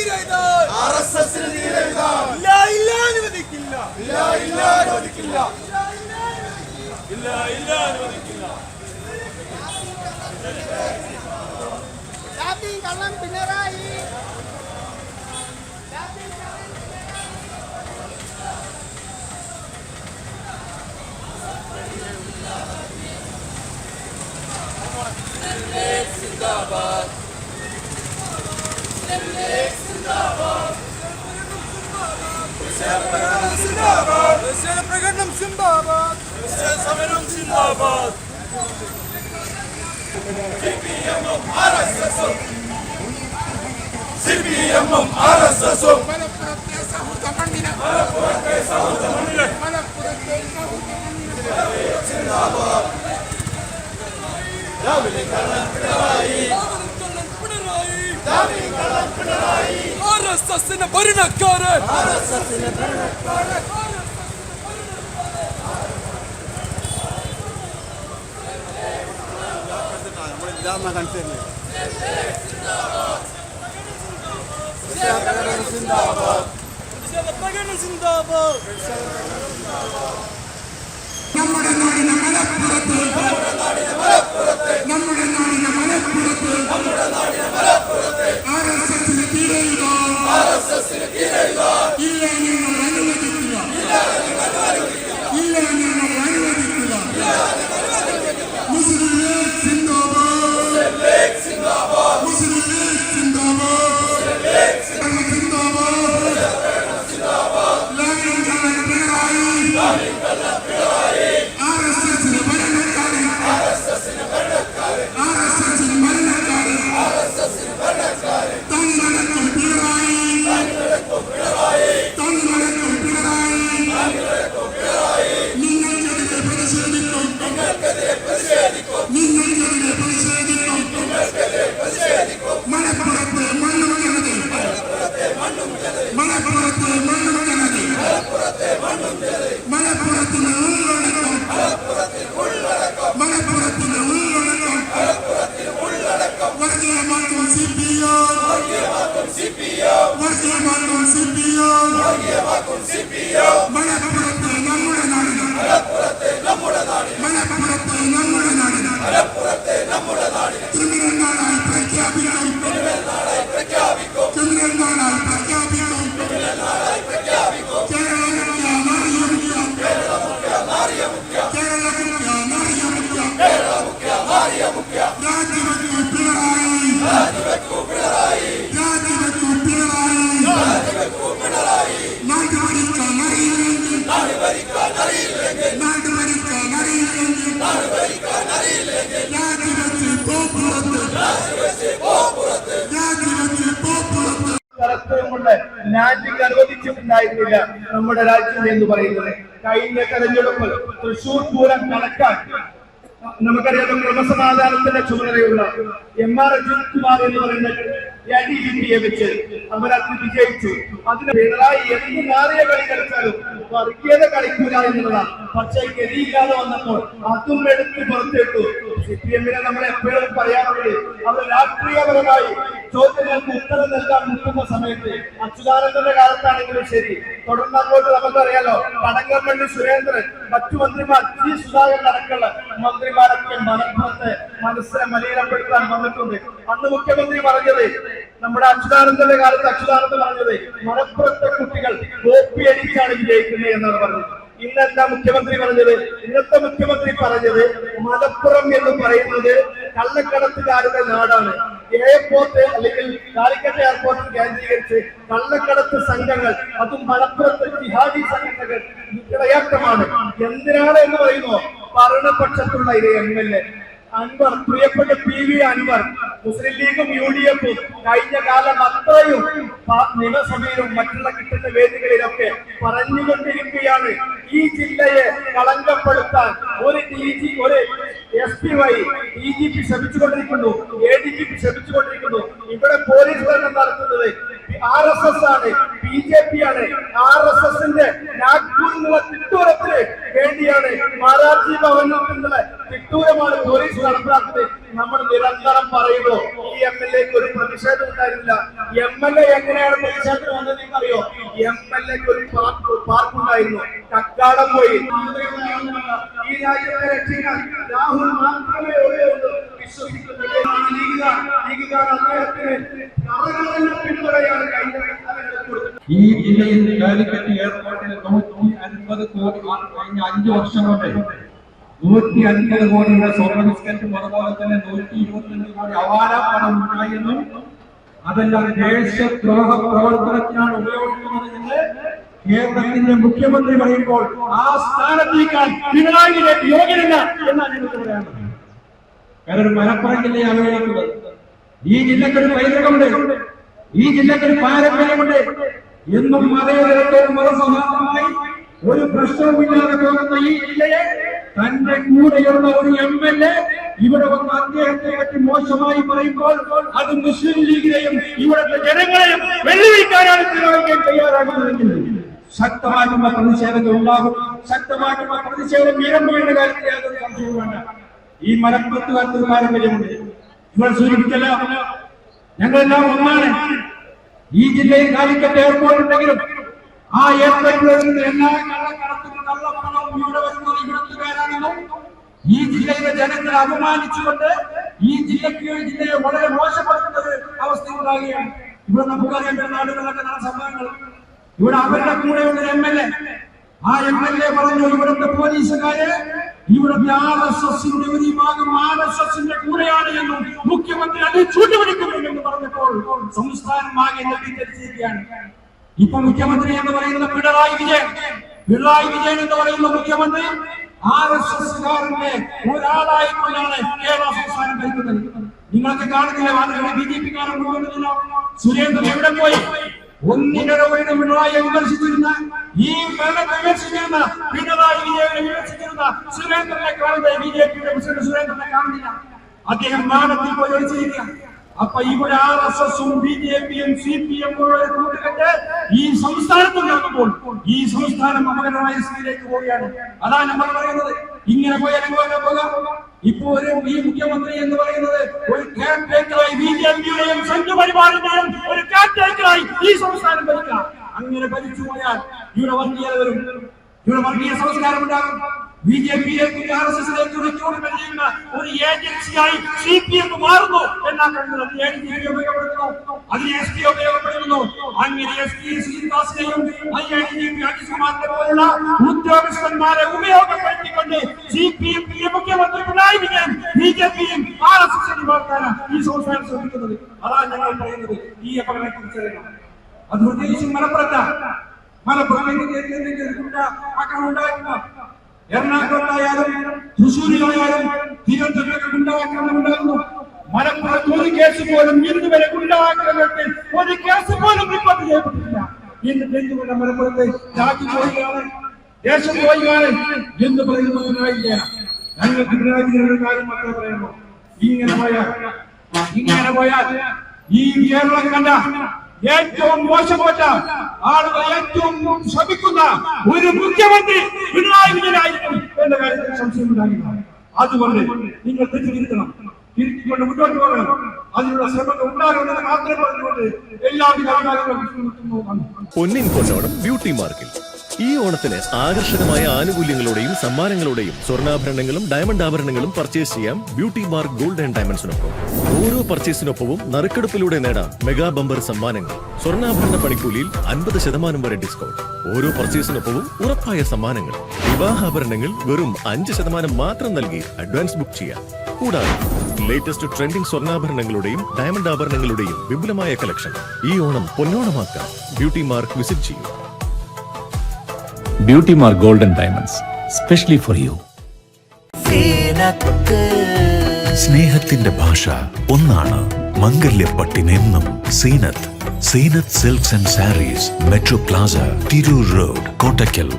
നീരെഴുതാൻ R S എസിന് നീരെഴുതാൻ ഇല്ല ഇല്ല അനുവദിക്കില്ല ഇല്ല ഇല്ല അനുവദിക്കില്ല ഇല്ല ഇല്ല അനുവദിക്കില്ല കള്ളം പിണറായി Zimbabwe. Zimbabwe. പ്രകടനം സിന്ദാബാദ് സമരം സിന്ദാബാദ് സിപിഎമ്മും ആർ എസ് എസും മലപ്പുറത്തെ സൗഹൃദ മണ്ണിന് മലപ്പുറത്തെ സൗഹൃദ മണ്ണിന് ആർ എസ് എസിന്റെ ഭരണക്കാരൻ പ്രകടനം സിന്ദാബാദ് നമ്മുടെ നാടിനെ മലപ്പുറത്ത്. നമ്മുടെ നാടിന് മലപ്പുറത്ത്. ആർ എസ് എസിന് തീരെയുക ഇല്ല ഞങ്ങൾ അനുവദിക്കില്ല ഇല്ല ഞങ്ങൾ അനുവദിക്കില്ല മുസ്ലിം ലീഗ് സിന്ദാബാദ്. മുസ്ലിം ലീഗ് സിന്ദാബാദ്. സിന്ദാബാദ്. ലാലിൻ കള്ളൻ പിണറായി. വർഗീയമാക്കും സി പി വർഗീയമാക്കും സി പി മലപ്പുറത്ത് നമ്മുടെ നാടിന് മലപ്പുറത്ത് നമ്മുടെ നാടിന് ക്രിമിനൽ നാടായി രാജ്യം അനുവദിച്ചിട്ടുണ്ടായിരുന്നില്ല നമ്മുടെ രാജ്യം എന്ന് പറയുന്നത്. കഴിഞ്ഞ തെരഞ്ഞെടുപ്പ് തൃശൂർ പൂരം കണക്കാൻ നമുക്കറിയാം ക്രമസമാധാനത്തിന്റെ ചുമതലയുള്ള എം ആർ അജിത് കുമാർ എന്ന് പറയുന്ന പിയെ വെച്ച് അമരാത്രി വിജയിച്ചു. അതിന് പിണറായി എന്ത് മാറിയ കളി കളിച്ചാലും വർഗീയത കളിക്കൂല എന്നുള്ളതാണ്. പക്ഷേ ഗതിയില്ലാതെ വന്നപ്പോൾ അതും എടുത്ത് പുറത്തിട്ടു. സി പി എമ്മിനെ നമ്മൾ എപ്പോഴും പറയാറുള്ളത് അവർ രാഷ്ട്രീയപരമായി ചോദ്യങ്ങൾക്ക് ഉത്തരം നൽകാൻ മുട്ടുന്ന സമയത്ത് അച്യുതാനന്ദന്റെ കാലത്താണെങ്കിലും ശരി. തുടർന്ന് അങ്ങോട്ട് നമുക്കറിയാലോ കടകംപള്ളി സുരേന്ദ്രൻ മറ്റു മന്ത്രിമാർ ജി സുധാകരൻ അടക്കമുള്ള മന്ത്രിമാരൊക്കെ മലപ്പുറത്ത് മനസ്സിനെ മലിനപ്പെടുത്താൻ വന്നിട്ടുണ്ട്. അന്ന് മുഖ്യമന്ത്രി പറഞ്ഞത് നമ്മുടെ അച്യുതാനന്ദന്റെ കാലത്ത് അച്യുതാനന്ദൻ പറഞ്ഞത് മലപ്പുറത്തെ കുട്ടികൾ കോപ്പി അടിച്ചാണ് വിജയിക്കുന്നത് എന്നാണ് പറഞ്ഞത്. ഇന്നെന്താ മുഖ്യമന്ത്രി പറഞ്ഞത്? ഇന്നത്തെ മുഖ്യമന്ത്രി പറഞ്ഞത് മലപ്പുറം എന്ന് പറയുന്നത് കള്ളക്കടത്തുകാരുടെ നാടാണ്. എയർപോർട്ട് അല്ലെങ്കിൽ കാലിക്കറ്റ് എയർപോർട്ട് കേന്ദ്രീകരിച്ച് കള്ളക്കടത്ത് സംഘങ്ങൾ അതും മലപ്പുറത്ത് ജിഹാദി സംഘടനകൾ ഇടയാട്ടമാണ് എന്തിനാണ് എന്ന് പറയുന്നു? ഭരണപക്ഷത്തുള്ള ഇത് എം എൽ എ. അൻവർ പ്രിയപ്പെട്ട പി വി അൻവർ മുസ്ലിം ലീഗും യു ഡി എഫും കഴിഞ്ഞ കാലം അത്രയും നിയമസഭയിലും മറ്റുള്ള കിട്ടുന്ന വേദികളിലൊക്കെ പറഞ്ഞുകൊണ്ടിരിക്കുകയാണ്. ഈ ജില്ലയെ കളങ്കപ്പെടുത്താൻ ഒരു ഡി ജി ഒരു എസ് പി വഴി ഡി ജി പി ശ്രമിച്ചുകൊണ്ടിരിക്കുന്നു എ ഡി ജി പി ശ്രമിച്ചുകൊണ്ടിരിക്കുന്നു. ഇവിടെ പോലീസ് ഭരണം നടത്തുന്നത് ആർ എസ് എസ് ആണ് ബി ജെ പി ആണ്. ആർ എസ് എസിന്റെ നാഗ്പൂരിൽ നിന്നുള്ള തിട്ടൂരത്തിന് വേണ്ടിയാണ് മാരാർജി ഭവനിൽ തിട്ടൂരമാണ് പോലീസ് നടപ്പാക്കുന്നത്. നമ്മൾ നിരന്തരം പറയുന്നു ഈ എം എൽ എക്ക് ഒരു പ്രതിഷേധം ഉണ്ടായിരുന്നില്ല. എം എൽ എ എങ്ങനെയാണ് പ്രതിഷേധം വന്നത് അറിയോ എം എൽ എക്ക് ഒരു പാർക്ക് പാർക്ക് ഉണ്ടായിരുന്നു കക്കാടം പോയി. ഈ രാജ്യത്തെ രക്ഷിക്കാൻ ഈ ജില്ലയിൽ കാലിക്കറ്റ് എയർപോർട്ടിൽ നൂറ്റി അൻപത് കോടി കഴിഞ്ഞ അഞ്ചു വർഷം കൊണ്ട് നൂറ്റി അൻപത് കോടിയുടെ സ്വർണ ബിസ്ക്കറ്റും അതുപോലെ തന്നെ നൂറ്റി ഇരുപത്തിയഞ്ച് കോടി അവാല പണം ഉണ്ടായെന്നും അതെല്ലാം ദേശദ്രോഹ പ്രവർത്തനത്തിനാണ് ഉപയോഗിക്കുന്നത് എന്ന് കേരളത്തിന്റെ മുഖ്യമന്ത്രി പറയുമ്പോൾ ആ സ്ഥാനത്തേക്കാൻ പിണറായിയിലേക്ക് യോഗ്യനല്ല എന്നാണ് മലപ്പുറം ജില്ലയാണ് അവഗണിക്കുന്നത് ഈ ജില്ലക്കൊരു പൈതൃകമുണ്ട്. ഈ ജില്ലക്കൊരു പാരമ്പര്യമുണ്ട്. എന്നും മതേതരത്വവും മതസൗഹാർദ്ദമായി ഒരു പ്രശ്നവുമില്ലാതെ പോകുന്ന ഈ ജില്ലയെ തന്റെ കൂടെയുള്ള ഒരു എം എൽ എ ഇവിടെ വന്ന് അദ്ദേഹത്തെ പറ്റി മോശമായി പറയുമ്പോൾ അത് മുസ്ലിം ലീഗിനെയും ഇവിടുത്തെ ജനങ്ങളെയും വെല്ലുവിളിക്കാനാണ് പിണറായി തയ്യാറാകുന്നതെങ്കിൽ ശക്തമായിട്ടുള്ള പ്രതിഷേധങ്ങൾ ഉണ്ടാകും. ശക്തമായിട്ടുള്ള പ്രതിഷേധം വീരമ്പയുടെ കാര്യത്തിൽ യാതൊരു സംശയവും വേണ്ട. ഈ മലപ്പുറത്ത് കാലത്ത് പാരമ്പര്യമുണ്ട് ഇവിടെ സൂചിപ്പിച്ചല്ലോ ഞങ്ങളെല്ലാം ഒന്നാണ്. ഈ ജില്ലയിൽ കാലിക്കറ്റ് എയർപോർട്ട് ഉണ്ടെങ്കിലും ആ എയർപോർട്ടിൽ ഈ ജില്ലയിലെ ജനങ്ങളെ അപമാനിച്ചുകൊണ്ട് ഈ ജില്ലയ്ക്ക് ജില്ലയെ വളരെ മോശപ്പെടുത്തുന്ന ഒരു അവസ്ഥ ഉണ്ടാകുകയാണ് ഇവിടെ നമുക്കറിയാം നാടുകളിലൊക്കെ നടന്ന സംഭവങ്ങൾ. ഇവിടെ അവരുടെ കൂടെയുള്ള എം എൽ എ ആ എം എൽ എ പറഞ്ഞു ഇവിടുത്തെ പോലീസുകാര് ഇവിടുത്തെ ആർ എസ് എസിന്റെ ഒരു വിഭാഗം ആർ എസ് എസിന്റെ കൂടെയാണ് എന്നും മുഖ്യമന്ത്രി അത് ചൂണ്ടുപിടിക്കുമെന്ന് പറഞ്ഞപ്പോൾ സംസ്ഥാനം ആകെ നവീകരിച്ചിരിക്കുകയാണ് ഇപ്പൊ മുഖ്യമന്ത്രി എന്ന് പറയുന്ന പിണറായി വിജയൻ. പിണറായി വിജയൻ എന്ന് പറയുന്ന മുഖ്യമന്ത്രി ആർ എസ് എസ്കാരന്റെ ഒരാളായിക്കൊണ്ടാണ് കേരള സംസ്ഥാനം ഭരിക്കുന്നത്. നിങ്ങൾക്ക് കാണുന്നില്ല ബി ജെ പി കാരൻ കൊണ്ടുവന്നില്ല സുരേന്ദ്രൻ എവിടെ പോയി? ഒന്നിനൊരു പിണറായി വിമർശിച്ചിരുന്ന ഈ ഭരണം വിമർശിച്ചിരുന്ന പിണറായി വിജയനെ വിമർശിച്ചിരുന്ന സുരേന്ദ്രനെ കാണുന്ന ബി ജെ പിയുടെ പ്രസിഡന്റ് സുരേന്ദ്രനെ കാണുന്നില്ല. അദ്ദേഹം നാടത്തിൽ പോയി ഒളിച്ചിരിക്കുക. അപ്പൊ ഇവിടെ ആർ എസ് എസും ബി ജെ പിയും സി പി എം കൂട്ടുകെട്ട് ഈ സംസ്ഥാനത്തുണ്ടാകുമ്പോൾ ഈ സംസ്ഥാനം അപകടമായ സ്ഥിതിയിലേക്ക് പോവുകയാണ്. അതാണ് നമ്മൾ പറയുന്നത്. ഇങ്ങനെ പോയാൽ എങ്ങനെ പോകാം? ഇപ്പോ ഒരു ഈ മുഖ്യമന്ത്രി എന്ന് പറയുന്നത് ഒരു കാറ്റേക്കറായി ബി ജെ പിയുടെയും സംഘപരിവാറിന്റെയും ഒരു കാറ്റേക്കറായി ഈ സംസ്ഥാനം ഭരിക്കാം അങ്ങനെ ഭരിച്ചു പോയാൽ ഇവിടെ വർഗീയത വരും ഇവിടെ വർഗീയ സംസ്കാരം ഉണ്ടാകും. ബി ജെ പിയിലേക്ക് ആർ എസ് എസിലേക്ക് റിക്രൂട്ട്മെന്റ് ചെയ്യുന്ന ഒരു ഏജൻസിയായി സി പി എം മാറുന്നു. എന്നാ കണ്ടത് അതിന് എസ് പി ഉപയോഗപ്പെടുത്തുന്നു. അങ്ങനെ എസ് പി ശ്രീനിവാസിനെയും ഐ എൻ ഡി പി അജികുമാറിനെ പോലുള്ള ഉദ്യോഗസ്ഥന്മാരെ ഉപയോഗപ്പെടുത്തിക്കൊണ്ട് സി പി എം മുഖ്യമന്ത്രി പിണറായി വിജയൻ ബി ജെ പിയും ആർ എസ് എസിനും വാർത്താന ഈ സംസ്ഥാനം ശ്രമിക്കുന്നത്. അതാണ് ഞങ്ങൾ പറയുന്നത്. ഈ അപകടത്തെ കുറിച്ചറിയണം അത് പ്രത്യേകിച്ചും മലപ്പുറത്ത. മലപ്പുറം ആക്രമണം ഉണ്ടായിരുന്നു എറണാകുളത്തായാലും തൃശ്ശൂരിലായാലും തിരുവനന്തപുരത്ത് ഗുണ്ടാക്രമണം ഉണ്ടായിരുന്നു മലപ്പുറത്ത് ഒരു കേസ് പോലും ഇന്ന് വരെ ഗുണ്ടാക്രമണത്തിൽ ഒരു കേസ് പോലും റിപ്പോർട്ട് ചെയ്യപ്പെട്ടിട്ടില്ല. ഇന്ന് എന്തുകൊണ്ട് മലപ്പുറത്ത് രാജ്യം പോയിക്കാണ് ദേശം പോയിക്കാണ് എന്ന് പറയുന്നത് പിണറായി വിജയനാണ് ഞങ്ങൾക്ക് പിണറായി വിജയൻ ഒരു കാര്യം മാത്രമേ പറയുന്നു ഇങ്ങനെ പോയാൽ ഇങ്ങനെ പോയാൽ ഈ കേരളം കണ്ട ഏറ്റവും മോശപ്പെട്ട ആളുകൾ ഏറ്റവും ശ്രമിക്കുന്ന ഒരു മുഖ്യമന്ത്രി പിണറായി വിജയനായിരിക്കും എന്ന കാര്യത്തിൽ സംശയമുണ്ടാകില്ല. അതുകൊണ്ട് നിങ്ങൾ തെറ്റിദ്ധരിക്കണം. തിരുത്തിക്കൊണ്ട് മുന്നോട്ട് പോകണം. അതിനുള്ള ശ്രമങ്ങൾ ഉണ്ടാകുമെന്ന് മാത്രം പറഞ്ഞുകൊണ്ട് എല്ലാവിധ പൊന്നിൻ പൊന്നോണം ബ്യൂട്ടി മാർക്കിൽ. ഈ ഓണത്തിന് ആകർഷകമായ ആനുകൂല്യങ്ങളോടെയും സമ്മാനങ്ങളോടെയും സ്വർണാഭരണങ്ങളും ഡയമണ്ട് ആഭരണങ്ങളും പർച്ചേസ് ചെയ്യാം ബ്യൂട്ടി മാർക്ക് ഗോൾഡ് ആൻഡ് ഡയമണ്ട്സിനൊപ്പം. ഓരോ പർച്ചേസിനൊപ്പവും നറുക്കെടുപ്പിലൂടെ നേടാം മെഗാ ബമ്പർ സമ്മാനങ്ങൾ. സ്വർണാഭരണ പണിക്കൂലിയിൽ അൻപത് ശതമാനം വരെ ഡിസ്കൗണ്ട് ഓരോ പർച്ചേസിനൊപ്പവും ഉറപ്പായ സമ്മാനങ്ങൾ. വിവാഹാഭരണങ്ങൾ വെറും അഞ്ച് ശതമാനം മാത്രം നൽകി അഡ്വാൻസ് ബുക്ക് ചെയ്യാം. കൂടാതെ ലേറ്റസ്റ്റ് ട്രെൻഡിംഗ് സ്വർണാഭരണങ്ങളുടെയും ഡയമണ്ട് ആഭരണങ്ങളുടെയും വിപുലമായ കളക്ഷൻ ഈ ഓണം പൊന്നോണമാക്കാം. ബ്യൂട്ടി മാർക്ക് വിസിറ്റ് ചെയ്യൂ. Beauty mark golden diamonds specially for you സ്നേഹത്തിന്റെ ഭാഷ ഒന്നാണ് മംഗല്യപ്പട്ടിനെന്നും Zeenath. Zeenath silks and sarees metro plaza Tirur road Kottakkal.